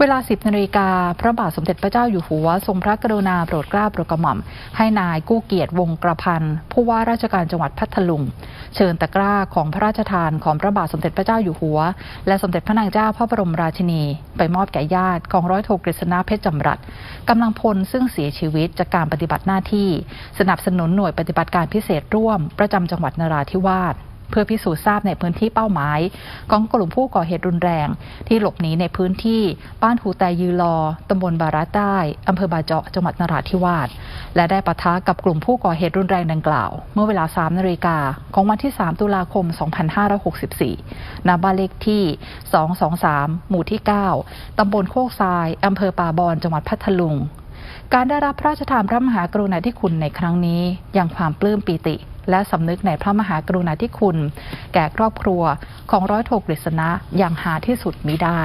เวลา 10นาฬิกา พระบาทสมเด็จพระเจ้าอยู่หัว ทรงพระกรุณาโปรดเกล้าโปรดกระหม่อม ให้นายกู้เกียรติวงกระพันผู้ว่าราชการจังหวัดพัทลุง เชิญตะกร้าของพระราชทานของพระบาทสมเด็จพระเจ้าอยู่หัว และสมเด็จพระนางเจ้าพระบรมราชินี ไปมอบแก่ญาติของร้อยโทกฤษณะเพชรจำรัดกำลังพลซึ่งเสียชีวิตจากการปฏิบัติหน้าที่ สนับสนุนหน่วยปฏิบัติการพิเศษร่วม ประจำจังหวัดนราธิวาส เพื่อพิสูจน์ทราบในพื้นที่เป้าหมาย ของกลุ่มผู้ก่อเหตุรุนแรง ที่หลบหนีในพื้นที่บ้านหูแต่ยือรอตำบลบาราใต้อำเภอบาเจาะจังหวัดนราธิวาสและได้ปะทะกับกลุ่มผู้ก่อเหตุรุนแรงดังกล่าว เมื่อเวลา3นาฬิกาของวันที่ 3 ตุลาคม 2564ณบ้านเลขที่ 223 หมู่ที่ 9 ตำบลโคกทรายอำเภอป่าบอนจังหวัดพัทลุงการได้รับพระราชทานพระมหากรุณาธิคุณในครั้งนี้ยังความปลื้มปีติ และสำนึกในพระมหากรุณาธิคุณ แก่ครอบครัวของร้อยโทกฤษณะอย่างหาที่สุดมิได้